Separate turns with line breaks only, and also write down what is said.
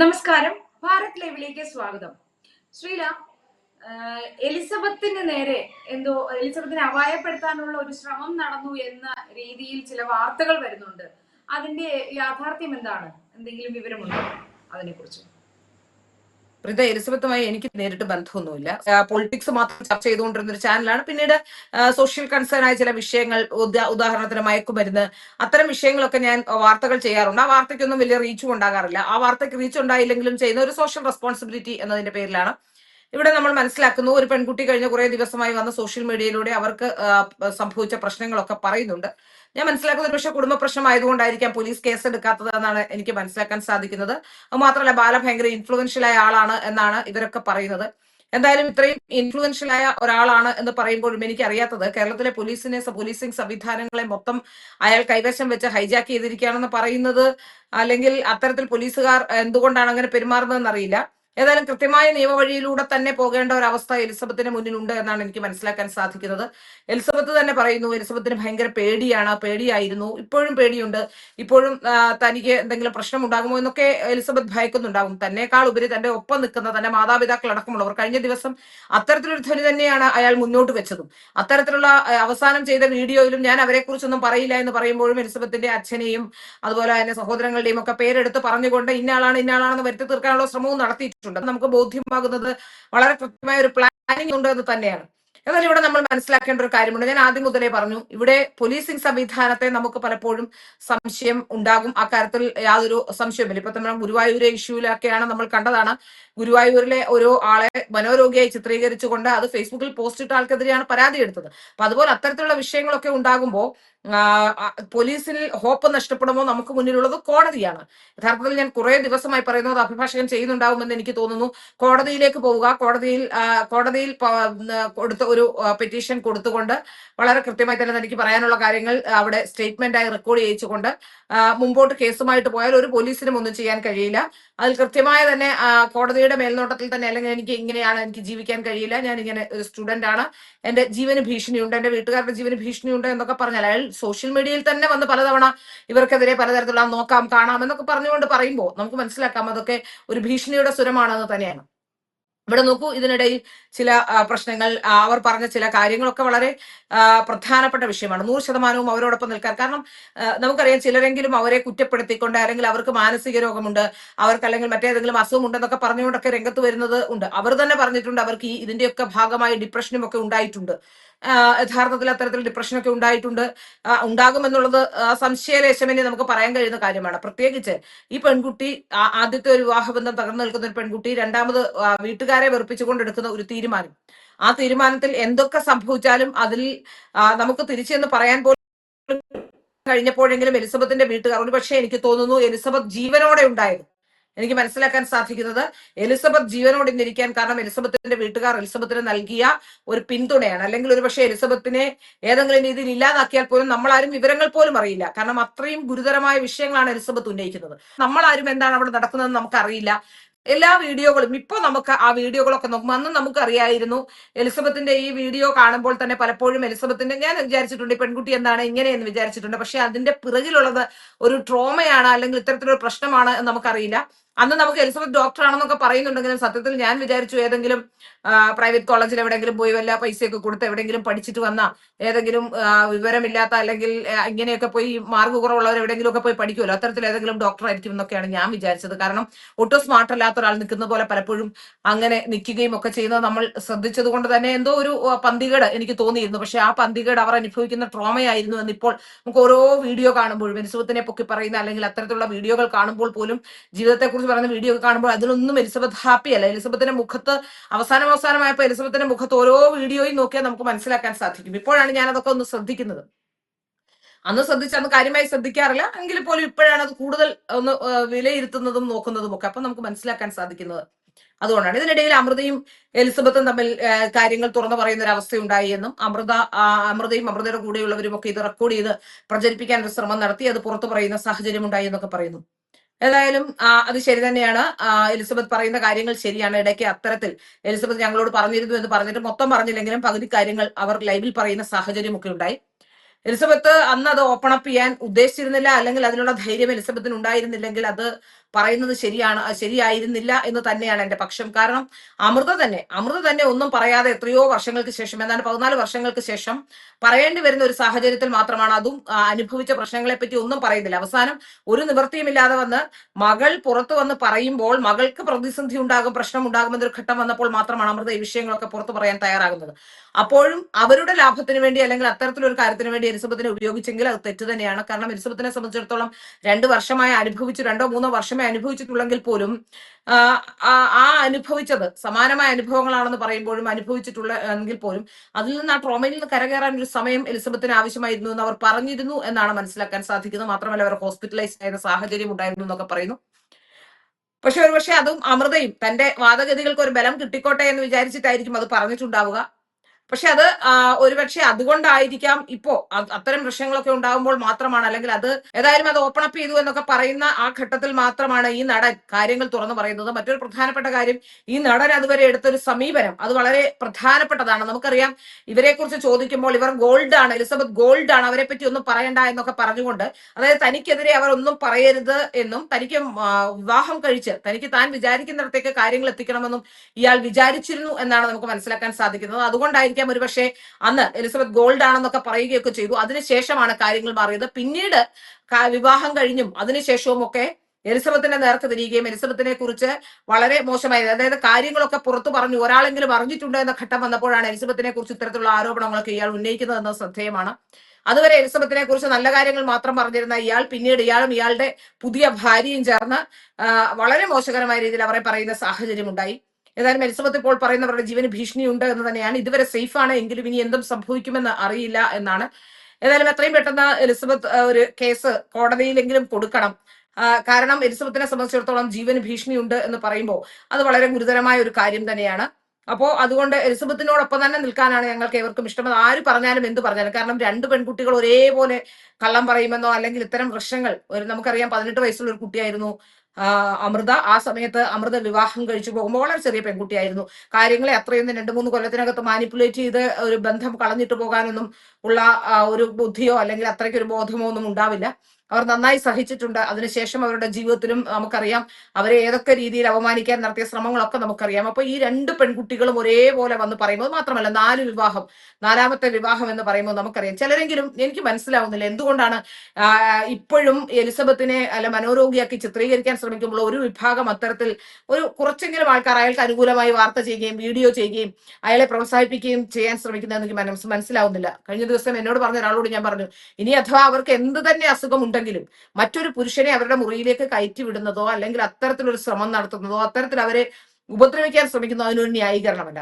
നമസ്കാരം. ഭാരത് ലൈവിലേക്ക് സ്വാഗതം. ശ്രീല എലിസബത്തിന് നേരെ എന്തോ എലിസബത്തിനെ അപായപ്പെടുത്താനുള്ള ഒരു ശ്രമം നടന്നു എന്ന രീതിയിൽ ചില വാർത്തകൾ വരുന്നുണ്ട്. അതിന്റെ യാഥാർത്ഥ്യം എന്താണ്? എന്തെങ്കിലും വിവരമുണ്ടോ അതിനെക്കുറിച്ച്?
പ്രീത എലിസബത്തുമായി എനിക്ക് നേരിട്ട് ബന്ധമൊന്നുമില്ല. പൊളിറ്റിക്സ് മാത്രം ചർച്ച ചെയ്തുകൊണ്ടിരുന്ന ഒരു ചാനലാണ് പിന്നീട് സോഷ്യൽ കൺസേൺ ആയ ചില വിഷയങ്ങൾ ഉദാഹരണത്തിന് മയക്കുമരുന്ന് അത്തരം വിഷയങ്ങളൊക്കെ ഞാൻ വാർത്തകൾ ചെയ്യാറുണ്ട്. ആ വാർത്തയ്ക്കൊന്നും വലിയ റീച്ചും ഉണ്ടാകാറില്ല. ആ വാർത്തയ്ക്ക് റീച്ച് ഉണ്ടായില്ലെങ്കിലും ചെയ്യുന്ന ഒരു സോഷ്യൽ റെസ്പോൺസിബിലിറ്റി എന്നതിന്റെ പേരിലാണ് ഇവിടെ നമ്മൾ മനസ്സിലാക്കുന്നു ഒരു പെൺകുട്ടി കഴിഞ്ഞ കുറേ ദിവസമായി വന്ന സോഷ്യൽ മീഡിയയിലൂടെ അവർക്ക് സംഭവിച്ച പ്രശ്നങ്ങളൊക്കെ പറയുന്നുണ്ട്. ഞാൻ മനസ്സിലാക്കുന്നത് പക്ഷേ കുടുംബ പ്രശ്നം ആയതുകൊണ്ടായിരിക്കാം പോലീസ് കേസ് എടുക്കാത്തത് എന്നാണ് എനിക്ക് മനസ്സിലാക്കാൻ സാധിക്കുന്നത്. അത് മാത്രമല്ല ബാല ഭയങ്കര ഇൻഫ്ലുവൻഷ്യൽ ആയ ആളാണ് എന്നാണ് ഇവരൊക്കെ പറയുന്നത്. എന്തായാലും ഇത്രയും ഇൻഫ്ലുവൻഷ്യൽ ആയ ഒരാളാണ് എന്ന് പറയുമ്പോഴും എനിക്ക് അറിയാത്തത് കേരളത്തിലെ പോലീസിനെ പോലീസിംഗ് സംവിധാനങ്ങളെ മൊത്തം അയാൾ കൈവശം വെച്ച് ഹൈജാക്ക് ചെയ്തിരിക്കുകയാണെന്ന് പറയുന്നത് അല്ലെങ്കിൽ അത്തരത്തിൽ പോലീസുകാർ എന്തുകൊണ്ടാണ് അങ്ങനെ പെരുമാറുന്നതെന്ന് അറിയില്ല ഏതായാലും കൃത്യമായ നിയമവഴിയിലൂടെ തന്നെ പോകേണ്ട ഒരു അവസ്ഥ എലിസബത്തിന് മുന്നിലുണ്ട് എന്നാണ് എനിക്ക് മനസ്സിലാക്കാൻ സാധിക്കുന്നത്. എലിസബത്ത് തന്നെ പറയുന്നു എലിസബത്തിന് ഭയങ്കര പേടിയാണ് പേടിയായിരുന്നു ഇപ്പോഴും പേടിയുണ്ട്. ഇപ്പോഴും തനിക്ക് എന്തെങ്കിലും പ്രശ്നം ഉണ്ടാകുമോ എന്നൊക്കെ എലിസബത്ത് ഭയക്കുന്നുണ്ടാകും തന്നെക്കാൾ ഉപരി തന്റെ ഒപ്പം നിൽക്കുന്ന തന്റെ മാതാപിതാക്കൾ അടക്കമുള്ളവർ കഴിഞ്ഞ ദിവസം അത്തരത്തിലൊരു ധ്വനി തന്നെയാണ് അയാൾ മുന്നോട്ട് വെച്ചതും. അത്തരത്തിലുള്ള അവസാനം ചെയ്ത വീഡിയോയിലും ഞാൻ അവരെ കുറിച്ചൊന്നും പറയില്ല എന്ന് പറയുമ്പോഴും എലിസബത്തിന്റെ അച്ഛനെയും അതുപോലെ തന്നെ സഹോദരങ്ങളുടെയും ഒക്കെ പേരെടുത്ത് പറഞ്ഞുകൊണ്ട് ഇന്നയാളാണ് ഇന്നയാളാണെന്ന് വരുത്തി തീർക്കാനുള്ള ശ്രമവും നടത്തിയിട്ടുണ്ട്. അത് നമുക്ക് ബോധ്യമാകുന്നത് വളരെ കൃത്യമായ ഒരു പ്ലാനിംഗ് ഉണ്ട് എന്ന് തന്നെയാണ്. എന്നാൽ ഇവിടെ നമ്മൾ മനസ്സിലാക്കേണ്ട ഒരു കാര്യമുണ്ട്. ഞാൻ ആദ്യം മുതലേ പറഞ്ഞു ഇവിടെ പോലീസിംഗ് സംവിധാനത്തെ നമുക്ക് പലപ്പോഴും സംശയം ഉണ്ടാകും. ആ കാര്യത്തിൽ യാതൊരു സംശയമില്ല ഇപ്പൊ നമ്മൾ ഗുരുവായൂരെ ഇഷ്യൂലൊക്കെയാണ് നമ്മൾ കണ്ടതാണ്. ഗുരുവായൂരിലെ ഓരോ ആളെ മനോരോഗിയായി ചിത്രീകരിച്ചുകൊണ്ട് അത് ഫേസ്ബുക്കിൽ പോസ്റ്റ് ഇട്ട ആൾക്കെതിരെയാണ് പരാതി എടുത്തത്. അപ്പൊ അതുപോലെ അത്തരത്തിലുള്ള വിഷയങ്ങളൊക്കെ ഉണ്ടാകുമ്പോൾ പോലീസിൽ ഹോപ്പ് നഷ്ടപ്പെടുമോ നമുക്ക് മുന്നിലുള്ളത് കോടതിയാണ്. യഥാർത്ഥത്തിൽ ഞാൻ കുറെ ദിവസമായി പറയുന്നത് അഭിഭാഷകൻ ചെയ്യുന്നുണ്ടാവുമെന്ന് എനിക്ക് തോന്നുന്നു. കോടതിയിലേക്ക് പോവുക കോടതിയിൽ കോടതിയിൽ കൊടുത്ത ഒരു പെറ്റീഷൻ കൊടുത്തുകൊണ്ട് വളരെ കൃത്യമായി തന്നെ തനിക്ക് പറയാനുള്ള കാര്യങ്ങൾ അവിടെ സ്റ്റേറ്റ്മെന്റ് ആയി റെക്കോർഡ് ചെയ്യിച്ചുകൊണ്ട് മുമ്പോട്ട് കേസുമായിട്ട് പോയാൽ ഒരു പോലീസിനും ഒന്നും ചെയ്യാൻ കഴിയില്ല. അതിൽ കൃത്യമായ തന്നെ കോടതിയുടെ മേൽനോട്ടത്തിൽ തന്നെ അല്ലെങ്കിൽ എനിക്ക് ഇങ്ങനെയാണ് എനിക്ക് ജീവിക്കാൻ കഴിയില്ല. ഞാൻ ഇങ്ങനെ ഒരു സ്റ്റുഡന്റ് ആണ്. എന്റെ ജീവന് ഭീഷണിയുണ്ട്. എന്റെ വീട്ടുകാരുടെ ജീവന് ഭീഷണിയുണ്ട് എന്നൊക്കെ പറഞ്ഞാൽ അയാൾ സോഷ്യൽ മീഡിയയിൽ തന്നെ വന്ന് പലതവണ ഇവർക്കെതിരെ പലതരത്തിലുള്ള നോക്കാം കാണാം എന്നൊക്കെ പറഞ്ഞുകൊണ്ട് പറയുമ്പോൾ നമുക്ക് മനസ്സിലാക്കാം അതൊക്കെ ഒരു ഭീഷണിയുടെ സ്വരമാണെന്ന് തന്നെയാണ്. ഇവിടെ നോക്കൂ ഇതിനിടയിൽ ചില പ്രശ്നങ്ങൾ അവർ പറഞ്ഞ ചില കാര്യങ്ങളൊക്കെ വളരെ പ്രധാനപ്പെട്ട വിഷയമാണ്. നൂറ് ശതമാനവും അവരോടൊപ്പം നിൽക്കാൻ. കാരണം നമുക്കറിയാം ചിലരെങ്കിലും അവരെ കുറ്റപ്പെടുത്തിക്കൊണ്ട് അല്ലെങ്കിൽ അവർക്ക് മാനസിക രോഗമുണ്ട് അവർക്ക് അല്ലെങ്കിൽ മറ്റേതെങ്കിലും അസുഖമുണ്ടെന്നൊക്കെ പറഞ്ഞുകൊണ്ടൊക്കെ രംഗത്ത് വരുന്നത് ഉണ്ട്. അവർ തന്നെ പറഞ്ഞിട്ടുണ്ട് അവർക്ക് ഈ ഇതിന്റെയൊക്കെ ഭാഗമായി ഡിപ്രഷനും ഒക്കെ ഉണ്ടായിട്ടുണ്ട്. യഥാർത്ഥത്തിൽ അത്തരത്തിൽ ഡിപ്രഷനൊക്കെ ഉണ്ടായിട്ടുണ്ട്. ഉണ്ടാകുമെന്നുള്ളത് സംശയലേശമെന്നെ നമുക്ക് പറയാൻ കഴിയുന്ന കാര്യമാണ്. പ്രത്യേകിച്ച് ഈ പെൺകുട്ടി ആദ്യത്തെ ഒരു വിവാഹബന്ധം തകർന്നു നിൽക്കുന്ന ഒരു പെൺകുട്ടി രണ്ടാമത് വീട്ടുകാരെ വെറുപ്പിച്ചുകൊണ്ട് എടുക്കുന്ന ഒരു തീരുമാനം. ആ തീരുമാനത്തിൽ എന്തൊക്കെ സംഭവിച്ചാലും അതിൽ നമുക്ക് തിരിച്ചെന്ന് പറയാൻ പോലും കഴിഞ്ഞപ്പോഴെങ്കിലും എലിസബത്തിന്റെ വീട്ടുകാർ ഒരു പക്ഷേ എനിക്ക് തോന്നുന്നു എലിസബത്ത് ജീവനോടെ ഉണ്ടായത് എനിക്ക് മനസ്സിലാക്കാൻ സാധിക്കുന്നത് എലിസബത്ത് ജീവനോടെ ഇന്നിരിക്കാൻ കാരണം എലിസബത്തിന്റെ വീട്ടുകാർ എലിസബത്തിന് നൽകിയ ഒരു പിന്തുണയാണ്. അല്ലെങ്കിൽ ഒരു പക്ഷേ എലിസബത്തിനെ ഏതെങ്കിലും രീതിയിൽ ഇല്ലാതാക്കിയാൽ പോലും നമ്മൾ ആരും വിവരങ്ങൾ പോലും അറിയില്ല. കാരണം അത്രയും ഗുരുതരമായ വിഷയങ്ങളാണ് എലിസബത്ത് ഉന്നയിക്കുന്നത്. നമ്മളാരും എന്താണ് അവിടെ നടക്കുന്നതെന്ന് നമുക്കറിയില്ല. എല്ലാ വീഡിയോകളും ഇപ്പൊ നമുക്ക് ആ വീഡിയോകളൊക്കെ നോക്കും അന്ന് നമുക്ക് അറിയായിരുന്നു എലിസബത്തിന്റെ ഈ വീഡിയോ കാണുമ്പോൾ തന്നെ പലപ്പോഴും എലിസബത്തിന്റെ ഞാൻ വിചാരിച്ചിട്ടുണ്ട് പെൺകുട്ടി എന്താണ് ഇങ്ങനെയെന്ന് വിചാരിച്ചിട്ടുണ്ട്. പക്ഷെ അതിന്റെ പിറകിലുള്ളത് ഒരു ട്രോമയാണ് അല്ലെങ്കിൽ ഇത്തരത്തിലൊരു പ്രശ്നമാണ് എന്ന് നമുക്കറിയില്ല. അന്ന് നമുക്ക് എലിസബത്ത് ഡോക്ടർ ആണെന്നൊക്കെ പറയുന്നുണ്ടെങ്കിലും സത്യത്തിൽ ഞാൻ വിചാരിച്ചു ഏതെങ്കിലും പ്രൈവറ്റ് കോളേജിൽ എവിടെയെങ്കിലും പോയി വല്ല പൈസയൊക്കെ കൊടുത്ത് എവിടെയെങ്കിലും പഠിച്ചിട്ട് വന്ന ഏതെങ്കിലും വിവരമില്ലാത്ത അല്ലെങ്കിൽ ഇങ്ങനെയൊക്കെ പോയി മാർക്ക് കുറവുള്ളവർ എവിടെയെങ്കിലും ഒക്കെ പോയി പഠിക്കുമല്ലോ? അത്തരത്തിൽ ഏതെങ്കിലും ഡോക്ടർ ആയിരിക്കും എന്നൊക്കെയാണ് ഞാൻ വിചാരിച്ചത്. കാരണം ഒട്ടും സ്മാർട്ട് അല്ലാത്ത ഒരാൾ നിൽക്കുന്ന പോലെ പലപ്പോഴും അങ്ങനെ നിൽക്കുകയും ഒക്കെ ചെയ്യുന്നത് നമ്മൾ ശ്രദ്ധിച്ചത് കൊണ്ട് തന്നെ എന്തോ ഒരു പന്തികേട് എനിക്ക് തോന്നിയിരുന്നു. പക്ഷെ ആ പന്തികേട് അവർ അനുഭവിക്കുന്ന ട്രോമയായിരുന്നു എന്നിപ്പോൾ നമുക്ക് ഓരോ വീഡിയോ കാണുമ്പോഴും എലിസബത്തിനെ പൊക്കി പറയുന്ന അല്ലെങ്കിൽ അത്തരത്തിലുള്ള വീഡിയോകൾ കാണുമ്പോൾ പോലും ജീവിതത്തെക്കുറിച്ച് പറയുന്ന വീഡിയോ ഒക്കെ കാണുമ്പോൾ അതിലൊന്നും എലിസബത്ത് ഹാപ്പി അല്ല. എലിസബത്തിന്റെ മുഖത്ത് അവസാനം അവസാനമായപ്പോൾ എലിസബത്തിന്റെ മുഖത്ത് ഓരോ വീഡിയോയും നോക്കിയാൽ നമുക്ക് മനസ്സിലാക്കാൻ സാധിക്കും. ഇപ്പോഴാണ് ഞാൻ അതൊക്കെ ഒന്ന് ശ്രദ്ധിക്കുന്നത്. അന്ന് ശ്രദ്ധിച്ച് അന്ന് കാര്യമായി ശ്രദ്ധിക്കാറില്ല. എങ്കിൽ പോലും ഇപ്പോഴാണ് അത് കൂടുതൽ ഒന്ന് വിലയിരുത്തുന്നതും നോക്കുന്നതും ഒക്കെ അപ്പൊ നമുക്ക് മനസ്സിലാക്കാൻ സാധിക്കുന്നത്. അതുകൊണ്ടാണ് ഇതിനിടയിൽ അമൃതയും എലിസബത്തും തമ്മിൽ കാര്യങ്ങൾ തുറന്നു പറയുന്ന ഒരു അവസ്ഥയുണ്ടായി എന്നും അമൃത അമൃതയും അമൃതയുടെ കൂടെയുള്ളവരും ഒക്കെ ഇത് റെക്കോർഡ് ചെയ്ത് പ്രചരിപ്പിക്കാൻ ഒരു ശ്രമം നടത്തി അത് പുറത്തു പറയുന്ന സാഹചര്യം ഉണ്ടായി എന്നൊക്കെ പറയുന്നു. ഏതായാലും അത് ശരി തന്നെയാണ്. എലിസബത്ത് പറയുന്ന കാര്യങ്ങൾ ശരിയാണ്. ഇടയ്ക്ക് അത്തരത്തിൽ എലിസബത്ത് ഞങ്ങളോട് പറഞ്ഞിരുന്നു എന്ന് പറഞ്ഞിട്ട് മൊത്തം പറഞ്ഞില്ലെങ്കിലും പകുതി കാര്യങ്ങൾ അവർ ലൈവിൽ പറയുന്ന സാഹചര്യമൊക്കെ ഉണ്ടായി. എലിസബത്ത് അന്ന് അത് ഓപ്പൺ അപ്പ് ചെയ്യാൻ ഉദ്ദേശിച്ചിരുന്നില്ല. അല്ലെങ്കിൽ അതിനുള്ള ധൈര്യം എലിസബത്തിന് ഉണ്ടായിരുന്നില്ലെങ്കിൽ അത് പറയുന്നത് ശരിയാണ് ശരിയായിരുന്നില്ല എന്ന് തന്നെയാണ് എന്റെ പക്ഷം. കാരണം അമൃത തന്നെ അമൃത തന്നെ ഒന്നും പറയാതെ എത്രയോ വർഷങ്ങൾക്ക് ശേഷം എന്താണ് പതിനാല് വർഷങ്ങൾക്ക് ശേഷം പറയേണ്ടി വരുന്ന ഒരു സാഹചര്യത്തിൽ മാത്രമാണ് അതും അനുഭവിച്ച പ്രശ്നങ്ങളെ പറ്റി ഒന്നും പറയുന്നില്ല. അവസാനം ഒരു നിവൃത്തിയുമില്ലാതെ വന്ന് മകൾ പുറത്തു വന്ന് പറയുമ്പോൾ മകൾക്ക് പ്രതിസന്ധി ഉണ്ടാകും പ്രശ്നം ഉണ്ടാകുമെന്നൊരു ഘട്ടം വന്നപ്പോൾ മാത്രമാണ് അമൃത ഈ വിഷയങ്ങളൊക്കെ പുറത്തു പറയാൻ തയ്യാറാകുന്നത്. അപ്പോഴും അവരുടെ ലാഭത്തിന് വേണ്ടി അല്ലെങ്കിൽ അത്തരത്തിലൊരു കാര്യത്തിന് വേണ്ടി എലിസബത്തിനെ ഉപയോഗിച്ചെങ്കിൽ അത് തെറ്റ് തന്നെയാണ്. കാരണം എലിസബത്തിനെ സംബന്ധിച്ചിടത്തോളം രണ്ട് വർഷമായി അനുഭവിച്ചു രണ്ടോ മൂന്നോ വർഷമേ അനുഭവിച്ചിട്ടുള്ളെങ്കിൽ പോലും ആ അനുഭവിച്ചത് സമാനമായ അനുഭവങ്ങളാണെന്ന് പറയുമ്പോഴും അനുഭവിച്ചിട്ടുള്ള എങ്കിൽ പോലും അതിൽ നിന്ന് ആ ട്രോമയിൽ നിന്ന് കരകയറാൻ ഒരു സമയം എലിസബത്തിന് ആവശ്യമായിരുന്നു എന്ന് അവർ പറഞ്ഞിരുന്നു എന്നാണ് മനസ്സിലാക്കാൻ സാധിക്കുന്നത്. മാത്രമല്ല അവർ ഹോസ്പിറ്റലൈസ് ആയിരുന്ന സാഹചര്യം ഉണ്ടായിരുന്നു എന്നൊക്കെ പറയുന്നു. പക്ഷെ ഒരുപക്ഷെ അതും അമൃതയും തന്റെ വാദഗതികൾക്ക് ഒരു ബലം കിട്ടിക്കോട്ടെ എന്ന് വിചാരിച്ചിട്ടായിരിക്കും അത് പറഞ്ഞിട്ടുണ്ടാവുക. പക്ഷെ അത് ഒരുപക്ഷെ അതുകൊണ്ടായിരിക്കാം ഇപ്പോ അത്തരം പ്രശ്നങ്ങളൊക്കെ ഉണ്ടാകുമ്പോൾ മാത്രമാണ് അല്ലെങ്കിൽ അത് ഏതായാലും അത് ഓപ്പൺ അപ്പ് ചെയ്തു എന്നൊക്കെ പറയുന്ന ആ ഘട്ടത്തിൽ മാത്രമാണ് ഈ നടൻ കാര്യങ്ങൾ തുറന്നു പറയുന്നത്. മറ്റൊരു പ്രധാനപ്പെട്ട കാര്യം ഈ നടൻ അതുവരെ എടുത്തൊരു സമീപനം അത് വളരെ പ്രധാനപ്പെട്ടതാണ്. നമുക്കറിയാം ഇവരെ കുറിച്ച് ചോദിക്കുമ്പോൾ ഇവർ ഗോൾഡ് ആണ് എലിസബത്ത് ഗോൾഡ് ആണ് അവരെ പറ്റി ഒന്നും പറയണ്ട എന്നൊക്കെ പറഞ്ഞുകൊണ്ട് അതായത് തനിക്കെതിരെ അവർ ഒന്നും പറയരുത് എന്നും തനിക്ക് വിവാഹം കഴിച്ച് തനിക്ക് താൻ വിചാരിക്കുന്നിടത്തേക്ക് കാര്യങ്ങൾ എത്തിക്കണമെന്നും ഇയാൾ വിചാരിച്ചിരുന്നു എന്നാണ് നമുക്ക് മനസ്സിലാക്കാൻ സാധിക്കുന്നത്. അതുകൊണ്ടായിരിക്കാം ഒരുപക്ഷെ അന്ന് എലിസബത്ത് ഗോൾഡ് ആണെന്നൊക്കെ പറയുകയൊക്കെ ചെയ്തു. അതിനുശേഷമാണ് കാര്യങ്ങൾ മാറിയത്. പിന്നീട് വിവാഹം കഴിഞ്ഞും അതിനുശേഷവും ഒക്കെ എലിസബത്തിന്റെ നേർക്ക് തിരിയുകയും എലിസബത്തിനെ കുറിച്ച് വളരെ മോശമായി അതായത് കാര്യങ്ങളൊക്കെ പുറത്തു പറഞ്ഞു. ഒരാളെങ്കിലും അറിഞ്ഞിട്ടുണ്ട് എന്ന ഘട്ടം വന്നപ്പോഴാണ് എലിസബത്തിനെ കുറിച്ച് ഇത്തരത്തിലുള്ള ആരോപണങ്ങളൊക്കെ ഇയാൾ ഉന്നയിക്കുന്നത് എന്നത് ശ്രദ്ധേയമാണ്. അതുവരെ എലിസബത്തിനെ കുറിച്ച് നല്ല കാര്യങ്ങൾ മാത്രം പറഞ്ഞിരുന്ന ഇയാൾ പിന്നീട് ഇയാളും ഇയാളുടെ പുതിയ ഭാര്യയും ചേർന്ന് വളരെ മോശകരമായ രീതിയിൽ അവരെ പറയുന്ന സാഹചര്യം ഉണ്ടായി ഏതായാലും എലിസബത്ത് ഇപ്പോൾ പറയുന്നവരുടെ ജീവന് ഭീഷണിയുണ്ട് എന്ന് തന്നെയാണ്. ഇതുവരെ സേഫ് ആണ് എങ്കിലും ഇനി എന്തും സംഭവിക്കുമെന്ന് അറിയില്ല എന്നാണ്. ഏതായാലും എത്രയും പെട്ടെന്ന് എലിസബത്ത് ഒരു കേസ് കോടതിയിലെങ്കിലും കൊടുക്കണം. കാരണം എലിസബത്തിനെ സംബന്ധിച്ചിടത്തോളം ജീവന് ഭീഷണിയുണ്ട് എന്ന് പറയുമ്പോൾ അത് വളരെ ഗുരുതരമായ ഒരു കാര്യം തന്നെയാണ്. അപ്പോൾ അതുകൊണ്ട് എലിസബത്തിനോടൊപ്പം തന്നെ നിൽക്കാനാണ് ഞങ്ങൾക്ക് ഏവർക്കും ഇഷ്ടം. അത് ആര് പറഞ്ഞാലും എന്ത് പറഞ്ഞാലും. കാരണം രണ്ട് പെൺകുട്ടികൾ ഒരേപോലെ കള്ളം പറയുമെന്നോ അല്ലെങ്കിൽ ഇത്തരം പ്രശ്നങ്ങൾ ഒരു നമുക്കറിയാം പതിനെട്ട് വയസ്സുള്ള ഒരു കുട്ടിയായിരുന്നു. അമൃത ആ സമയത്ത് അമൃത വിവാഹം കഴിച്ചു പോകുമ്പോൾ വളരെ ചെറിയ പെൺകുട്ടിയായിരുന്നു. കാര്യങ്ങളെ അത്രയൊന്നും രണ്ട് മൂന്ന് കൊല്ലത്തിനകത്ത് മാനിപ്പുലേറ്റ് ചെയ്ത് ഒരു ബന്ധം കളഞ്ഞിട്ട് പോകാനൊന്നും ഉള്ള ഒരു ബുദ്ധിയോ അല്ലെങ്കിൽ അത്രയ്ക്ക് ഒരു ബോധമോ ഒന്നും ഉണ്ടാവില്ല. അവർ നന്നായി സഹിച്ചിട്ടുണ്ട്. അതിനുശേഷം അവരുടെ ജീവിതത്തിലും നമുക്കറിയാം അവരെ ഏതൊക്കെ രീതിയിൽ അപമാനിക്കാൻ നടത്തിയ ശ്രമങ്ങളൊക്കെ നമുക്കറിയാം. അപ്പൊ ഈ രണ്ട് പെൺകുട്ടികളും ഒരേപോലെ വന്ന് പറയുമ്പോൾ മാത്രമല്ല നാല് വിവാഹം നാലാമത്തെ വിവാഹം എന്ന് പറയുമ്പോൾ നമുക്കറിയാം. ചിലരെങ്കിലും എനിക്ക് മനസ്സിലാവുന്നില്ല എന്തുകൊണ്ടാണ് ഇപ്പോഴും എലിസബത്തിനെ അല്ല മനോരോഗിയാക്കി ചിത്രീകരിക്കാൻ ശ്രമിക്കുമ്പോൾ ഒരു വിഭാഗം അത്തരത്തിൽ ഒരു കുറച്ചെങ്കിലും ആൾക്കാർ അയാൾക്ക് അനുകൂലമായി വാർത്ത ചെയ്യുകയും വീഡിയോ ചെയ്യുകയും അയാളെ പ്രോത്സാഹിപ്പിക്കുകയും ചെയ്യാൻ ശ്രമിക്കുന്നത് എനിക്ക് മനസ്സ് മനസ്സിലാവുന്നില്ല. കഴിഞ്ഞ ദിവസം എന്നോട് പറഞ്ഞ ഒരാളോട് ഞാൻ പറഞ്ഞു ഇനി അഥവാ അവർക്ക് എന്ത് തന്നെ അസുഖം ഉണ്ടെങ്കിലും മറ്റൊരു പുരുഷനെ അവരുടെ മുറിയിലേക്ക് കയറ്റി വിടുന്നതോ അല്ലെങ്കിൽ അത്തരത്തിലൊരു ശ്രമം നടത്തുന്നതോ അത്തരത്തിൽ അവരെ ഉപദ്രവിക്കാൻ ശ്രമിക്കുന്നതോ അതിനൊരു ന്യായീകരണമല്ല.